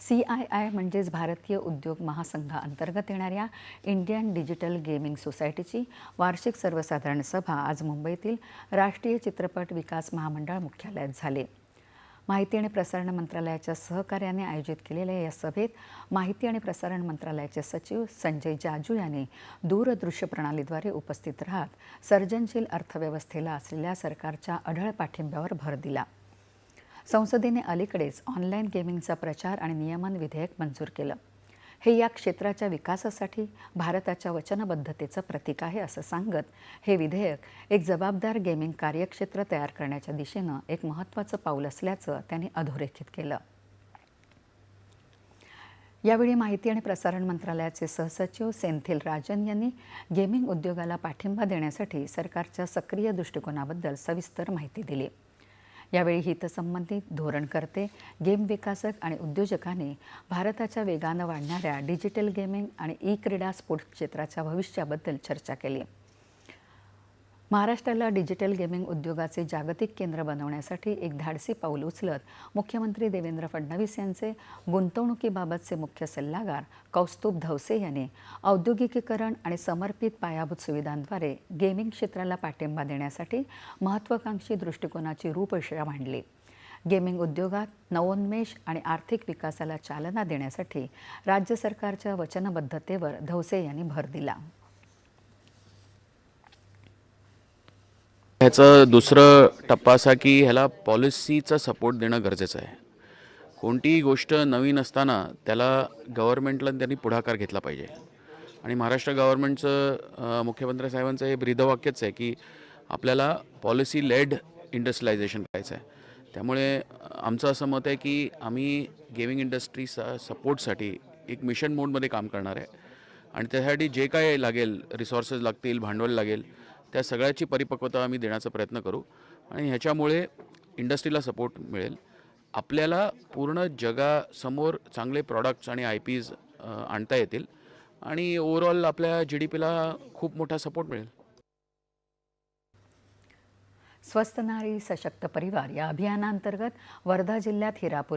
C I I म्हणजेच भारतीय उद्योग महासंघाअंतर्गत येणाऱ्या इंडियन डिजिटल गेमिंग सोसायटीची वार्षिक सर्वसाधारण सभा आज मुंबईतील राष्ट्रीय चित्रपट विकास महामंडळ मुख्यालयात झाले. माहिती आणि प्रसारण मंत्रालयाच्या सहकार्याने आयोजित केलेल्या या सभेत माहिती आणि प्रसारण मंत्रालयाचे सचिव संजय जाजू यांनी दूरदृश्य प्रणालीद्वारे उपस्थित राहत सर्जनशील अर्थव्यवस्थेला असलेल्या सरकारच्या अढळ पाठिंब्यावर भर दिला. संसदेने अलीकडेच ऑनलाईन गेमिंगचा प्रचार आणि नियमन विधेयक मंजूर केलं. हे या क्षेत्राच्या विकासासाठी भारताच्या वचनबद्धतेचं प्रतीक आहे असं सांगत हे विधेयक एक जबाबदार गेमिंग कार्यक्षेत्र तयार करण्याच्या दिशेनं एक महत्त्वाचं पाऊल असल्याचं त्यांनी अधोरेखित केलं. यावेळी माहिती आणि प्रसारण मंत्रालयाचे सहसचिव सेंथिल राजन यांनी गेमिंग उद्योगाला पाठिंबा देण्यासाठी सरकारच्या सक्रिय दृष्टिकोनाबद्दल सविस्तर माहिती दिली. यावेळी हितसंबंधित धोरणकर्ते गेम विकासक आणि उद्योजकांनी भारताच्या वेगानं वाढणाऱ्या डिजिटल गेमिंग आणि ई क्रीडा स्पोर्ट्स क्षेत्राच्या भविष्याबद्दल चर्चा केली. महाराष्ट्राला डिजिटल गेमिंग उद्योगाचे जागतिक केंद्र बनवण्यासाठी एक धाडसी पाऊल उचलत मुख्यमंत्री देवेंद्र फडणवीस यांचे गुंतवणुकीबाबतचे मुख्य सल्लागार कौस्तुभ धवसे यांनी औद्योगिकीकरण आणि समर्पित पायाभूत सुविधांद्वारे गेमिंग क्षेत्राला पाठिंबा देण्यासाठी महत्त्वाकांक्षी दृष्टिकोनाची रूपरेषा मांडली. गेमिंग उद्योगात नवोन्मेष आणि आर्थिक विकासाला चालना देण्यासाठी राज्य सरकारच्या वचनबद्धतेवर धवसे यांनी भर दिला. ह्याचं दुसरं टप्पा असा की ह्याला पॉलिसीचा सपोर्ट देणं गरजेचं आहे. कोणतीही गोष्ट नवीन असताना त्याला गव्हर्नमेंटला त्यांनी पुढाकार घेतला पाहिजे. आणि महाराष्ट्र गव्हर्नमेंटचं मुख्यमंत्री साहेबांचं हे ब्रीदवाक्यच आहे की आपल्याला पॉलिसी लेड इंडस्ट्रियलायझेशन करायचं आहे. त्यामुळे आमचं असं मत आहे की आम्ही गेमिंग इंडस्ट्री सपोर्टसाठी एक मिशन मोडमध्ये काम करणार आहे. आणि त्यासाठी जे काय लागेल रिसोर्सेस लागतील भांडवल लागेल त्या सगळ्याची परिपक्वता आम्ही देण्याचा प्रयत्न करू. आणि ह्याच्यामुळे इंडस्ट्रीला सपोर्ट मिळेल. आपल्याला पूर्ण जगासमोर चांगले प्रॉडक्ट्स आणि आय पीज आणता येतील. आणि ओव्हरऑल आपल्या जी डी पीला खूप मोठा सपोर्ट मिळेल. स्वस्त नारी सशक्त परिवार या अभियानांतर्गत वर्धा जिल्ह्यात हिरापूर